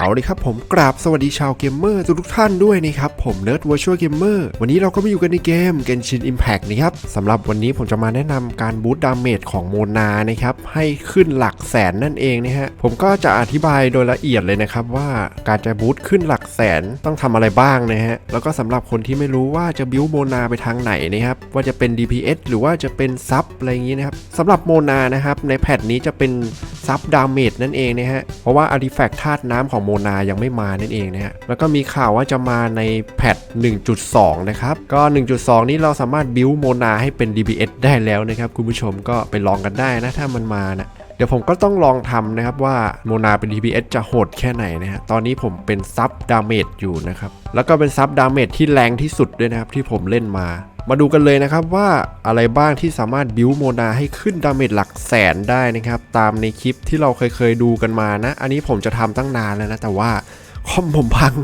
เอาเลยครับผมกราบสวัสดีชาวเกมเมอร์ทุกท่านด้วยนะครับผมเนิร์ด Virtual Gamer วันนี้เราก็มาอยู่กันในเกม Genshin Impact นะครับสำหรับวันนี้ผมจะมาแนะนำการบูตดาเมจของโมนานะครับให้ขึ้นหลักแสนนั่นเองนะฮะผมก็จะอธิบายโดยละเอียดเลยนะครับว่าการจะบูตขึ้นหลักแสนต้องทำอะไรบ้างนะฮะแล้วก็สำหรับคนที่ไม่รู้ว่าจะบิวโมนาไปทางไหนนะครับว่าจะเป็น DPS หรือว่าจะเป็นซับอะไรอย่างนี้นะครับสำหรับโมนานะครับในแพทนี้จะเป็น ซับดาเมจนั่นเองนะฮะ เพราะว่าอาร์ติแฟกต์ธาตุน้ำของโมนายังไม่มานั่นเองนะฮะ แล้วก็มีข่าวว่าจะมาในแพท1.2 นะครับ ก็ 1.2 นี้เราสามารถบิวโมนาให้เป็น DPS ได้แล้วนะครับ คุณผู้ชมก็ไปลองกันได้นะถ้ามันมานะเดี๋ยวผมก็ต้องลองทำนะครับว่าโมนาเป็น DPS จะโหดแค่ไหนนะฮะ ตอนนี้ผมเป็นซับดาเมจอยู่นะครับ แล้วก็เป็นซับดาเมจที่แรงที่สุดด้วยนะครับที่ผมเล่นมา มาดูกันเลยนะครับว่าอะไรบ้างที่สามารถบิวโมนาให้ขึ้นดาเมจหลักแสนได้นะครับ ตามในคลิปที่เราเคยเคยๆดูกันมานะ อันนี้ผมจะทำตั้งนานแล้วนะ แต่ว่าคอมผมพัง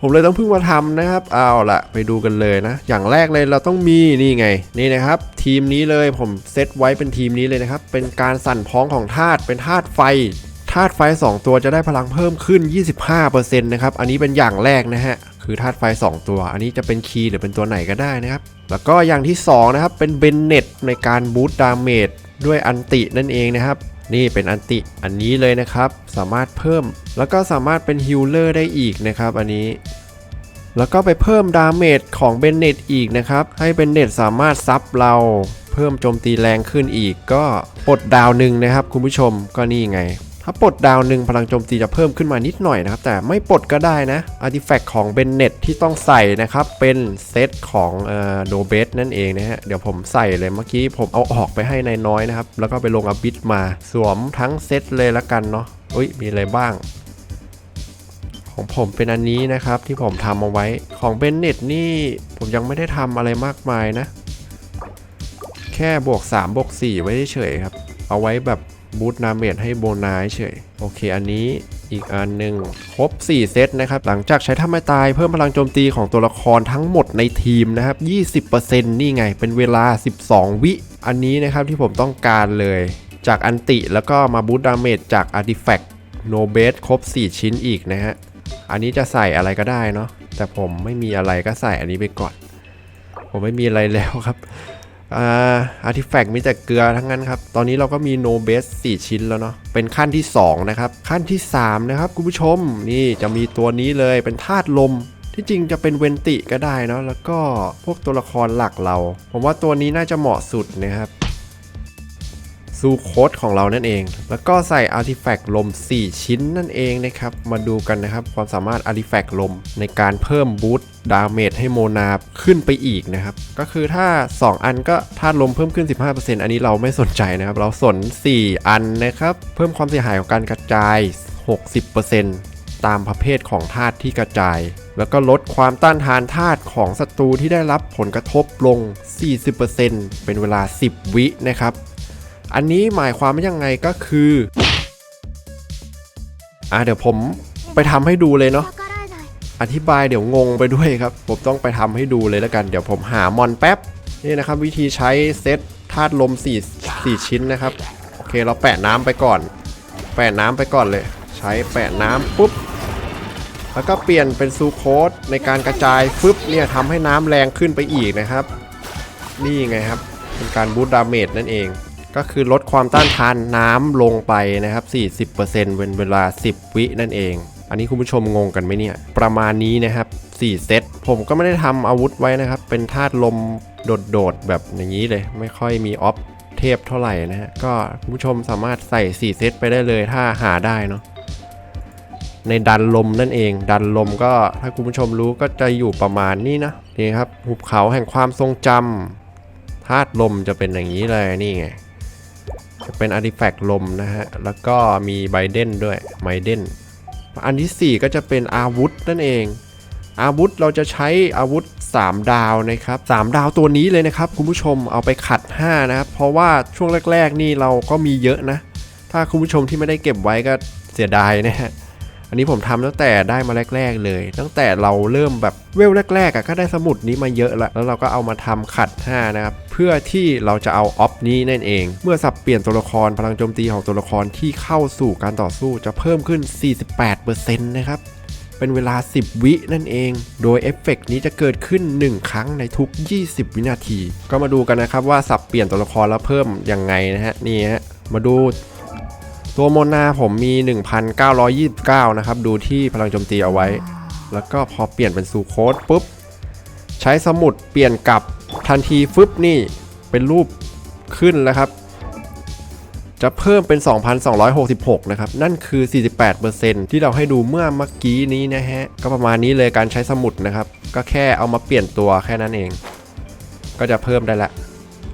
ผมเลยต้องเพิ่งมาทำนะครับ เอาละไปดูกันเลยนะ อย่างแรกเลยเราต้องมีนี่ไง นี่นะครับ ทีมนี้เลยผมเซตไว้เป็นทีมนี้เลยนะครับ เป็นการสั่นพ้องของธาตุเป็นธาตุไฟธาตุไฟ 2 ตัวจะได้พลังเพิ่มขึ้น 25%นะครับ อันนี้เป็นอย่างแรกนะฮะ คือธาตุไฟ 2 ตัว อันนี้จะเป็นคีย์หรือเป็นตัวไหนก็ได้นะครับ แล้วก็อย่างที่ 2 นะครับ เป็นเบนเน็ตในการบูตดาเมจด้วยอันตินั่นเองนะครับ นี่เป็นอันติอันนี้เลยนะครับ สามารถเพิ่ม แล้วก็สามารถเป็นฮิลเลอร์ได้อีกนะครับ อันนี้ แล้วก็ไปเพิ่มดาเมจของเบนเน็ตอีกนะครับ ให้เบนเน็ตสามารถซับเราเพิ่มโจมตีแรงขึ้นอีก ก็ปลดดาวหนึ่งนะครับ คุณผู้ชมก็นี่ไง ถ้าปลดดาวหนึ่งพลังโจมตีจะเพิ่มขึ้นมานิดหน่อยนะครับ แต่ไม่ปลดก็ได้นะอาร์ติแฟกต์ของเบนเน็ตที่ต้องใส่นะครับ เป็นเซตของโดเบสนั่นเองนะฮะ เดี๋ยวผมใส่เลยเมื่อกี้ผมเอาออกไปให้นายน้อยนะครับ แล้วก็ไปลงอบิทมา สวมทั้งเซตเลยละกันเนาะอุ้ยมีอะไรบ้าง ของผมเป็นอันนี้นะครับที่ผมทำเอาไว้ของเบนเน็ตนี่ผมยังไม่ได้ทำอะไรมากมายนะ แค่บวก 3 บวก 4 ไว้เฉยครับ เอาไว้แบบ บูตนาเมจให้โบนาเฉย โอเค อันนี้อีกอันหนึ่งครบ 4 เซตนะครับ หลังจากใช้ทำให้ตายเพิ่มพลังโจมตีของตัวละครทั้งหมดในทีมนะครับ 20%นี่ไง เป็นเวลา 12 วิ อันนี้นะครับที่ผมต้องการเลย จากอันติแล้วก็มาบูตดาเมจจากอาร์ติแฟกต์โนเบสครบ 4 ชิ้นอีกนะฮะ อันนี้จะใส่อะไรก็ได้เนาะ แต่ผมไม่มีอะไรก็ใส่อันนี้ไปก่อน ผมไม่มีอะไรแล้วครับ อ่าอาร์ติแฟกต์มีแต่เกลือทั้งนั้นครับ ตอนนี้เราก็มีโนเบส4ชิ้นแล้วเนาะ เป็นขั้นที่ 2 นะครับ ขั้นที่ 3 นะครับ คุณผู้ชม นี่จะมีตัวนี้เลย เป็นธาตุลม ที่จริงจะเป็นเวนติก็ได้เนาะ แล้วก็พวกตัวละครหลักเรา ผมว่าตัวนี้น่าจะเหมาะสุดนะครับ ซูโคดของเรานั่นเอง แล้วก็ใส่อาร์ติแฟกต์ลม 4 ชิ้นนั่นเองนะครับ มาดูกันนะครับความสามารถอาร์ติแฟกต์ลมในการเพิ่มบูตดาเมจให้โมนาขึ้นไปอีกนะครับ ก็คือถ้า 2 อันก็ธาตุลมเพิ่มขึ้น 15%อันนี้เราไม่สนใจนะครับ เราสน 4 อันนะครับ เพิ่มความเสียหายของการกระจาย 60%ตามประเภทของธาตุที่กระจายแล้วก็ลดความต้านทานธาตุของศัตรูที่ได้รับผลกระทบลง 40%เป็นเวลา 10 วินะครับ อันนี้หมายความว่ายังไงก็คืออ่าเดี๋ยวผมไปทำให้ดูเลยเนาะอธิบายเดี๋ยวงงไปด้วยครับ ผมต้องไปทำให้ดูเลยแล้วกัน เดี๋ยวผมหามอนแป๊บนี่นะครับ วิธีใช้เซตธาตุลม4 4ชิ้นนะครับ โอเคเราแปะน้ำไปก่อน แปะน้ำไปก่อนเลย ใช้แปะน้ำปุ๊บแล้วก็เปลี่ยนเป็นซูโคสในการกระจายฟืบเนี่ยทำให้น้ำแรงขึ้นไปอีกนะครับ นี่ไงครับ เป็นการบูตดาเมจนั่นเอง ก็คือลดความต้านทานน้ำลงไปนะครับ 40%เป็นเวลา 10 วินั่นเอง อันนี้คุณผู้ชมงงกันไหมเนี่ย ประมาณนี้นะครับ 4 เซต ผมก็ไม่ได้ทำอาวุธไว้นะครับ เป็นธาตุลมโดดๆ แบบอย่างนี้เลย ไม่ค่อยมีออฟเทพเท่าไหร่นะฮะ ก็คุณผู้ชมสามารถใส่ 4 เซตไปได้เลยถ้าหาได้เนาะ ในดันลมนั่นเอง ดันลมก็ถ้าคุณผู้ชมรู้ก็จะอยู่ประมาณนี้นะ นี่ครับ หุบเขาแห่งความทรงจำธาตุลมจะเป็นอย่างนี้เลยนี่ไง จะเป็นอาร์ติแฟกต์ลมนะฮะ แล้วก็มีไบเดนด้วยไบเดนอันที่ 4 ก็จะเป็นอาวุธนั่นเอง อาวุธเราจะใช้อาวุธ 3 ดาวนะครับ 3 ดาวตัวนี้เลยนะครับ คุณผู้ชมเอาไปขัด 5 นะครับ เพราะว่าช่วงแรก ๆ นี่เราก็มีเยอะนะ ถ้าคุณผู้ชมที่ไม่ได้เก็บไว้ก็เสียดายนะฮะ อันนี้ผมทำตั้งแต่ได้มาแรก ๆ เลย ตั้งแต่เราเริ่มแบบเวลแรกๆอะก็ได้สมุดนี้มาเยอะละแล้วเราก็เอามาทำขัด5นะครับเพื่อที่เราจะเอาออฟนี้นั่นเอง เมื่อสับเปลี่ยนตัวละครพลังโจมตีของตัวละครที่เข้าสู่การต่อสู้จะเพิ่มขึ้น 48%นะครับเป็นเวลา 10 วินั่นเอง โดยเอฟเฟกต์นี้จะเกิดขึ้น 1 ครั้งในทุก 20 วินาที ก็มาดูกันนะครับว่าสับเปลี่ยนตัวละครแล้วเพิ่มยังไงนะฮะ นี่ฮะ มาดู ตัวโมนาผมมี 1,929 นะครับ ดูที่พลังโจมตีเอาไว้ แล้วก็พอเปลี่ยนเป็นซูโคดปุ๊บ ใช้สมุดเปลี่ยนกลับทันทีฟึบนี่เป็นรูปขึ้นแล้วครับ จะเพิ่มเป็น 2,266 นะครับ นั่นคือ 48%ที่เราให้ดูเมื่อเมื่อกี้นี้นะฮะ ก็ประมาณนี้เลยการใช้สมุดนะครับ ก็แค่เอามาเปลี่ยนตัวแค่นั้นเอง ก็จะเพิ่มได้ละ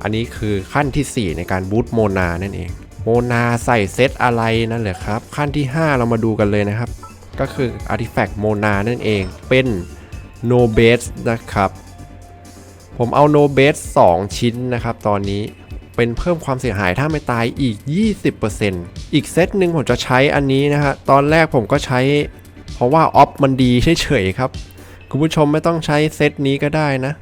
อันนี้คือขั้นที่ 4 ในการบูตโมนานั่นเอง โมนาใส่เซตอะไรนั่นแหละครับ ขั้นที่ 5 เรามาดูกันเลยนะครับ ก็คือ Artifact โมนานั่นเองเป็น No Base นะครับ ผมเอา No Base 2ชิ้นนะครับ ตอนนี้เป็นเพิ่มความเสียหายถ้าไม่ตายอีก 20%อีกเซตหนึ่งผมจะใช้อันนี้นะฮะตอนแรกผมก็ใช้ เพราะว่าออฟมันดีเฉยๆครับ คุณผู้ชมไม่ต้องใช้เซตนี้ก็ได้นะ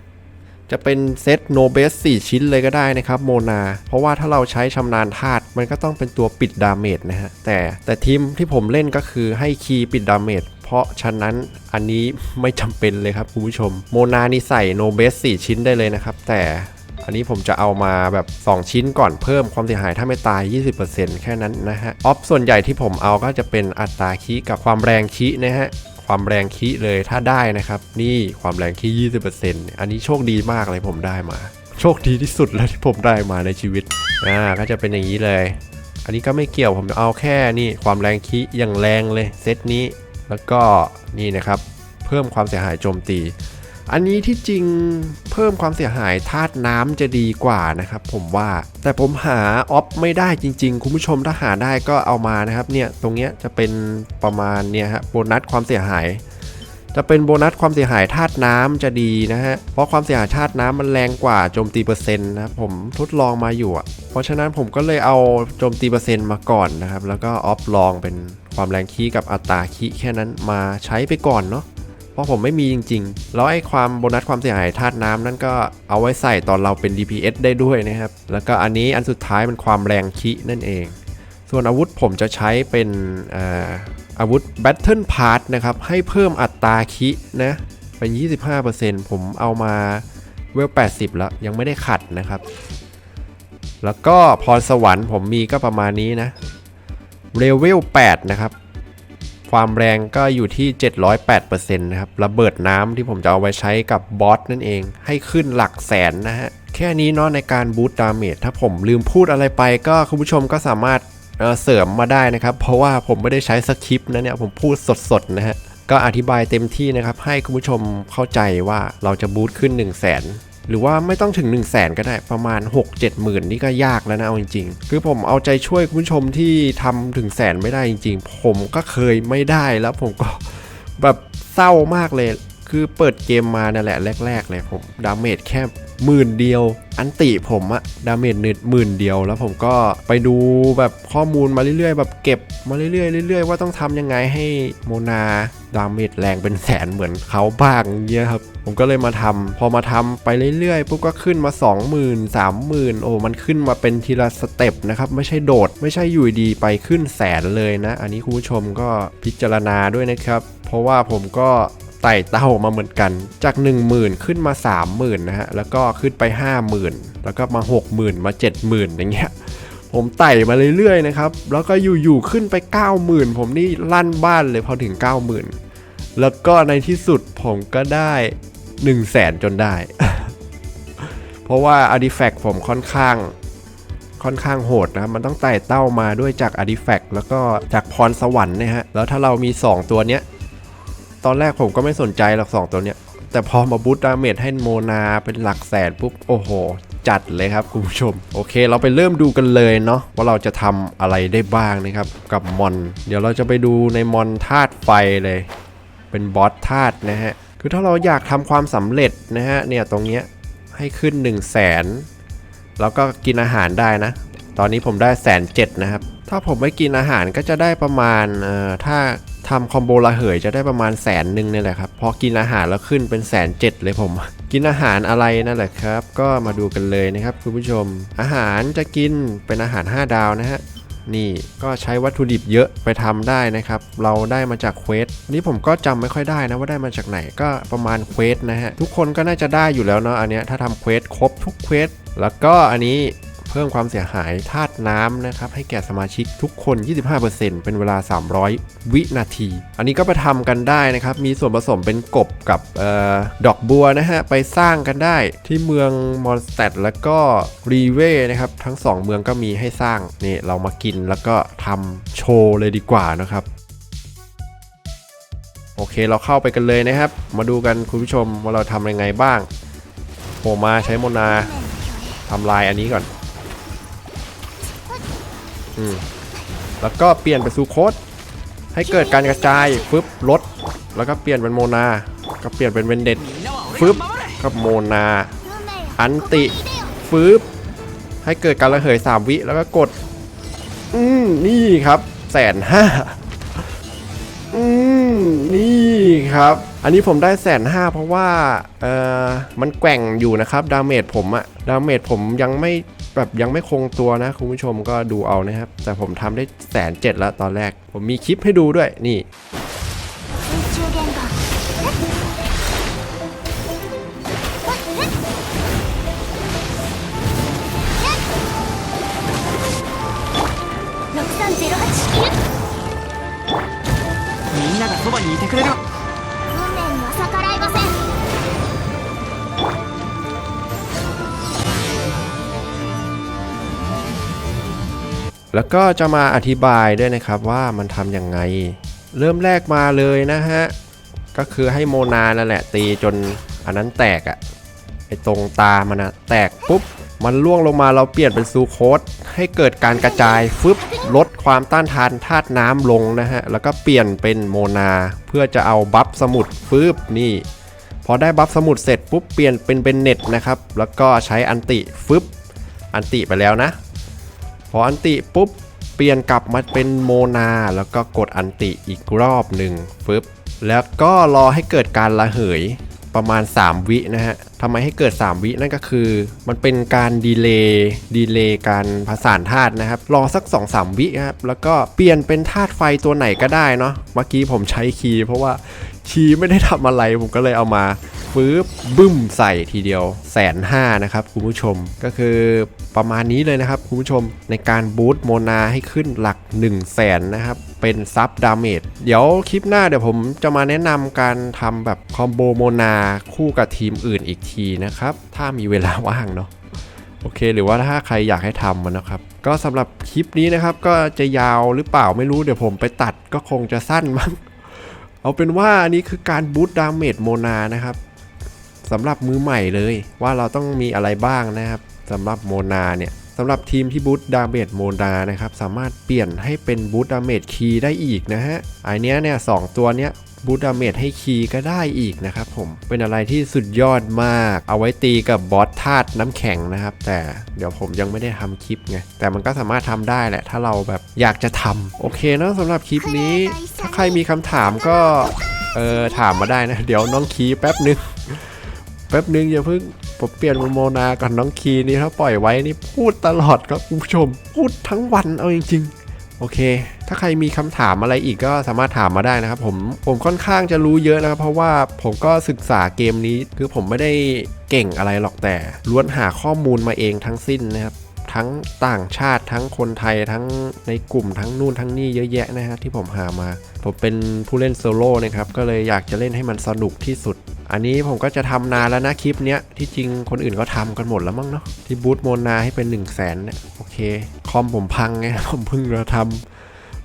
จะเป็นเซตโนเบส4ชิ้นเลยก็ได้นะครับโมนา เพราะว่าถ้าเราใช้ชำนาญธาตุมันก็ต้องเป็นตัวปิดดาเมจนะฮะแต่แต่ทีมที่ผมเล่นก็คือให้คีย์ปิดดาเมจเพราะฉะนั้นอันนี้ไม่จำเป็นเลยครับคุณผู้ชม โมนานี่ใส่โนเบส4ชิ้นได้เลยนะครับ แต่อันนี้ผมจะเอามาแบบ 2 ชิ้นก่อนเพิ่มความเสียหายถ้าไม่ตาย 20%แค่นั้นนะฮะ ออฟส่วนใหญ่ที่ผมเอาก็จะเป็นอัตราคีกับความแรงคีนะฮะ ความแรงคีเลยถ้าได้นะครับ นี่ความแรงคี20%อันนี้โชคดีมากเลยผมได้มา โชคดีที่สุดแล้วที่ผมได้มาในชีวิตอ่าก็จะเป็นอย่างนี้เลย อันนี้ก็ไม่เกี่ยวผมเอาแค่นี่ความแรงคีอย่างแรงเลยเซตนี้ แล้วก็นี่นะครับ เพิ่มความเสียหายโจมตี อันนี้ที่จริงเพิ่มความเสียหายธาตุน้ำจะดีกว่านะครับผมว่าแต่ผมหาออฟไม่ได้จริง ๆ คุณผู้ชมถ้าหาได้ก็เอามานะครับเนี่ยตรงเนี้ยจะเป็นประมาณเนี่ยฮะโบนัสความเสียหาย จะเป็นโบนัสความเสียหายธาตุน้ำจะดีนะฮะเพราะความเสียหายธาตุน้ำมันแรงกว่าโจมตีเปอร์เซ็นต์นะครับผมทดลองมาอยู่อะเพราะฉะนั้นผมก็เลยเอาโจมตีเปอร์เซ็นต์มาก่อนนะครับแล้วก็ออฟลองเป็นความแรงคีกับอัตราคีแค่นั้นมาใช้ไปก่อนเนาะ ราะผมไม่มีจริงๆ แล้วไอ้ความโบนัสความเสียหายธาตุน้ำนั่นก็เอาไว้ใส่ตอนเราเป็น DPS ได้ด้วยนะครับ แล้วก็อันนี้อันสุดท้ายเป็นความแรงคินั่นเอง ส่วนอาวุธผมจะใช้เป็นอาอาวุธ Battle Pass นะครับ ให้เพิ่มอัตราคินะ เป็น 25%ผมเอามาเวล 80 แล้ว ยังไม่ได้ขัดนะครับ แล้วก็พรสวรรค์ผมมีก็ประมาณนี้นะเลเวล 8 นะครับ ความแรงก็อยู่ที่ 708%นะครับ ระเบิดน้ำที่ผมจะเอาไว้ใช้กับบอสนั่นเอง ให้ขึ้นหลักแสนนะฮะ แค่นี้เนาะในการบูตดาเมจถ้าผมลืมพูดอะไรไปก็คุณผู้ชมก็สามารถเเสริมมาได้นะครับ เพราะว่าผมไม่ได้ใช้สคริปต์นะเนี่ย ผมพูดสดๆนะฮะ ก็อธิบายเต็มที่นะครับ ให้คุณผู้ชมเข้าใจว่าเราจะบูตขึ้น 1 0 0 0 0แสน หรือว่าไม่ต้องถึง 1 0 0 0 0แสนก็ได้ประมาณ 6 7 หมื่นนี่ก็ยากแล้วนะเอาจริง ๆ คือผมเอาใจช่วยคุณผู้ชมที่ทำถึงแสนไม่ได้จริง ๆ ผมก็เคยไม่ได้แล้วผมก็แบบเศร้ามากเลย คือเปิดเกมมานั่นแหละแรกๆเลยผมดาเมจแค่หมื่นเดียว อันติผมอะดาเมจเน็ตหมื่นเดียวแล้วผมก็ไปดูแบบข้อมูลมาเรื่อยๆ แบบเก็บมาเรื่อยๆเรื่อยๆ ว่าต้องทำยังไงให้โมนาดาเมจแรงเป็นแสนเหมือนเขาบ้างเงี้ยครับ ผมก็เลยมาทำพอมาทำไปเรื่อยๆปุ๊บก็ขึ้นมา 20,000 30,000 โอ้มันขึ้นมาเป็นทีละสเต็ปนะครับไม่ใช่โดด ไม่ใช่อยู่ดีไปขึ้นแสนเลยนะ อันนี้คุณผู้ชมก็พิจารณาด้วยนะครับ เพราะว่าผมก็ ไต่เต้ามาเหมือนกัน จาก 10,000 ขึ้นมา 30,000 นะฮะ แล้วก็ขึ้นไป 50,000 แล้วก็มา 60,000 มา 70,000 อย่างเงี้ย ผมไต่มาเรื่อยๆนะครับ แล้วก็อยู่ๆ ขึ้นไป 90,000 ผมนี่ลั่นบ้านเลยพอถึง 90,000 แล้วก็ในที่สุดผมก็ได้ 1 0 0 0 0แสนจนได้ เพราะว่า Artifact ผมค่อนข้างค่อนข้างโหดนะ มันต้องไต่เต้ามาด้วยจาก Artifact แล้วก็จากพรสวรรค์นะฮะ แล้วถ้าเรามี 2 ตัวเนี้ย ตอนแรกผมก็ไม่สนใจหรอกสองตัวเนี้ย แต่พอมาบูตดาเมจให้โมนาเป็นหลักแสนปุ๊บ โอ้โห จัดเลยครับคุณผู้ชม โอเค เราไปเริ่มดูกันเลยเนาะว่าเราจะทำอะไรได้บ้างนะครับ กับมอน เดี๋ยวเราจะไปดูในมอนธาตุไฟเลย เป็นบอสธาตุนะฮะ คือถ้าเราอยากทำความสำเร็จนะฮะ เนี่ยตรงเนี้ยให้ขึ้น 1 0 0 0 0แสนแล้วก็กินอาหารได้นะ ตอนนี้ผมได้แสนเจ็ดนะครับ ถ้าผมไม่กินอาหารก็จะได้ประมาณ เอ่อ ถ้า ทำคอมโบระเหยจะได้ประมาณแสนหนึ่งเนี่ยแหละครับ พอกินอาหารแล้วขึ้นเป็นแสนเจ็ดเลยผม กินอาหารอะไรนั่นแหละครับ ก็มาดูกันเลยนะครับคุณผู้ชม อาหารจะกินเป็นอาหาร 5 ดาวนะฮะนี่ก็ใช้วัตถุดิบเยอะไปทำได้นะครับ เราได้มาจากเควสอันนี้ผมก็จำไม่ค่อยได้นะว่าได้มาจากไหนก็ประมาณเควสนะฮะทุกคนก็น่าจะได้อยู่แล้วเนาะอันเนี้ยถ้าทำเควสครบทุกเควสแล้วก็อันนี้ เพิ่มความเสียหายธาตุน้ำนะครับให้แก่สมาชิกทุกคน 25%เป็นเวลา 300 วินาที อันนี้ก็ไปทำกันได้นะครับ มีส่วนผสมเป็นกบกับออดอกบัวนะฮะ ไปสร้างกันได้ที่เมืองมอนสเตดแล้วก็รีเวนะครับ ทั้ง 2 เมืองก็มีให้สร้าง นี่เรามากินแล้วก็ทำโชว์เลยดีกว่านะครับโอเคเราเข้าไปกันเลยนะครับ มาดูกันคุณผู้ชมว่าเราทำยังไงบ้างโผล่มาใช้โมนาทำลายอันนี้ก่อน แล้วก็เปลี่ยนเป็นซูโคดให้เกิดการกระจายฟึบลด แล้วก็เปลี่ยนเป็นโมนา ก็เปลี่ยนเป็นเวนเด็ดฟึบกับโมนา อันติฟึบให้เกิดการระเหย 3 วิแล้วก็กด อืมนี่ครับแสนห้าอืมนี่ครับ อันนี้ผมได้แสนห้าเพราะว่าเอ่อมันแกว่งอยู่นะครับ ดาเมจผมอะดาเมจผมยังไม่ แบบยังไม่คงตัวนะ คุณผู้ชมก็ดูเอานะครับ แต่ผมทำได้แสนเจ็ดแล้วตอนแรก ผมมีคลิปให้ดูด้วยนี่ 水中言語六三ゼロ八みんながそばにいてくれる แล้วก็จะมาอธิบายด้วยนะครับว่ามันทำยังไง เริ่มแรกมาเลยนะฮะ ก็คือให้โมนานั่นแหละตีจนอันนั้นแตกอะไอตรงตามันอะแตกปุ๊บ มันล่วงลงมาเราเปลี่ยนเป็นซูโคดให้เกิดการกระจายฟึบลดความต้านทานธาตุน้ำลงนะฮะ แล้วก็เปลี่ยนเป็นโมนาเพื่อจะเอาบัฟสมุดฟึบนี่ พอได้บัฟสมุดเสร็จปุ๊บเปลี่ยนเป็นเป็นเน็ตนะครับ แล้วก็ใช้อันติฟึบอันติไปแล้วนะ พออันติปุ๊บเปลี่ยนกลับมาเป็นโมนาแล้วก็กดอันติอีกรอบหนึ่งฟึบแล้วก็รอให้เกิดการระเหยประมาณ 3 วินะฮะทำไมให้เกิด 3 วินั่นก็คือ มันเป็นการดีเลย์ดีเลย์การผสานธาตุนะครับ รอสัก 2-3 วิครับ แล้วก็เปลี่ยนเป็นธาตุไฟตัวไหนก็ได้เนาะ เมื่อกี้ผมใช้คีย์เพราะว่า คีย์ไม่ได้ทำอะไรผมก็เลยเอามาฟื้บบึ้มใส่ทีเดียวแสนห้านะครับคุณผู้ชมก็คือประมาณนี้เลยนะครับคุณผู้ชมในการบูตโมนาให้ขึ้นหลัก 1 0 0 0 0แสนนะครับเป็นซับดาเมจเดี๋ยวคลิปหน้าเดี๋ยวผมจะมาแนะนำการทำแบบคอมโบโมนาคู่กับทีมอื่นอีกทีนะครับถ้ามีเวลาว่างเนาะโอเค หรือว่าถ้าใครอยากให้ทำมันนะครับ ก็สำหรับคลิปนี้นะครับก็จะยาวหรือเปล่าไม่รู้เดี๋ยวผมไปตัดก็คงจะสั้นมั้ง เอาเป็นว่าอันนี้คือการบูตดาเมจโมนานะครับสำหรับมือใหม่เลยว่าเราต้องมีอะไรบ้างนะครับสำหรับโมนาเนี่ยสำหรับทีมที่บูตดาเมจโมนานะครับสามารถเปลี่ยนให้เป็นบูตดาเมจคีย์ได้อีกนะฮะไอเนี้ยเนี่ยสองตัวเนี้ย บูตดาเมจให้คีก็ได้อีกนะครับผมเป็นอะไรที่สุดยอดมาก เอาไว้ตีกับบอสธาตุน้ำแข็งนะครับ แต่เดี๋ยวผมยังไม่ได้ทำคลิปไง แต่มันก็สามารถทำได้แหละ ถ้าเราแบบอยากจะทำโอเคเนะสำหรับคลิปนี้ ถ้าใครมีคำถามก็ เออถามมาได้นะ เดี๋ยวน้องคีแป๊บนึง แป๊บนึงอย่าเพิ่งผมเปลี่ยนเป็นโมนาก่อนน้องคีนี่ถ้าปล่อยไว้นี่พูดตลอดครับคุณผู้ชม พูดทั้งวันเอาจริง ๆ โอเค ถ้าใครมีคำถามอะไรอีกก็สามารถถามมาได้นะครับผมผมค่อนข้างจะรู้เยอะนะครับเพราะว่าผมก็ศึกษาเกมนี้ คือผมไม่ได้เก่งอะไรหรอกแต่ล้วนหาข้อมูลมาเองทั้งสิ้นนะครับทั้งต่างชาติทั้งคนไทยทั้งในกลุ่มทั้งนู่นทั้งนี่เยอะแยะนะฮะที่ผมหามา ผมเป็นผู้เล่นโซโล่นะครับก็เลยอยากจะเล่นให้มันสนุกที่สุด อันนี้ผมก็จะทำนานแล้วนะคลิปเนี้ยที่จริงคนอื่นก็ทำกันหมดแล้วมั้งเนาะที่บูตโมนาให้เป็น1นึ่งแสนเนี่ยโอเค คอมผมพังไงผมเพิ่งจะทำ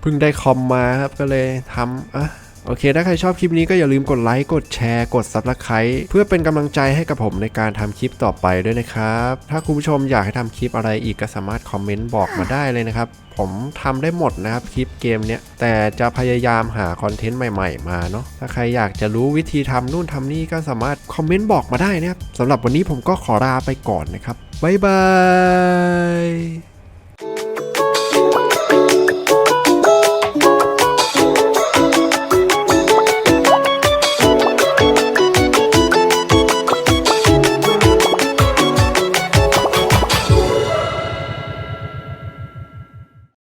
เพิ่งได้คอมมาครับก็เลยทำอะโอเค ถ้าใครชอบคลิปนี้ก็อย่าลืมกดไลค์ กดแชร์ กด Subscribe เพื่อเป็นกำลังใจให้กับผมในการทำคลิปต่อไปด้วยนะครับ ถ้าคุณผู้ชมอยากให้ทำคลิปอะไรอีกก็สามารถคอมเมนต์บอกมาได้เลยนะครับ ผมทำได้หมดนะครับคลิปเกมเนี้ย แต่จะพยายามหาคอนเทนต์ใหม่ๆ มาเนาะ ถ้าใครอยากจะรู้วิธีทำนู่นทำนี่ก็สามารถคอมเมนต์บอกมาได้นะครับสำหรับวันนี้ผมก็ขอลาไปก่อนนะครับ บ๊ายบาย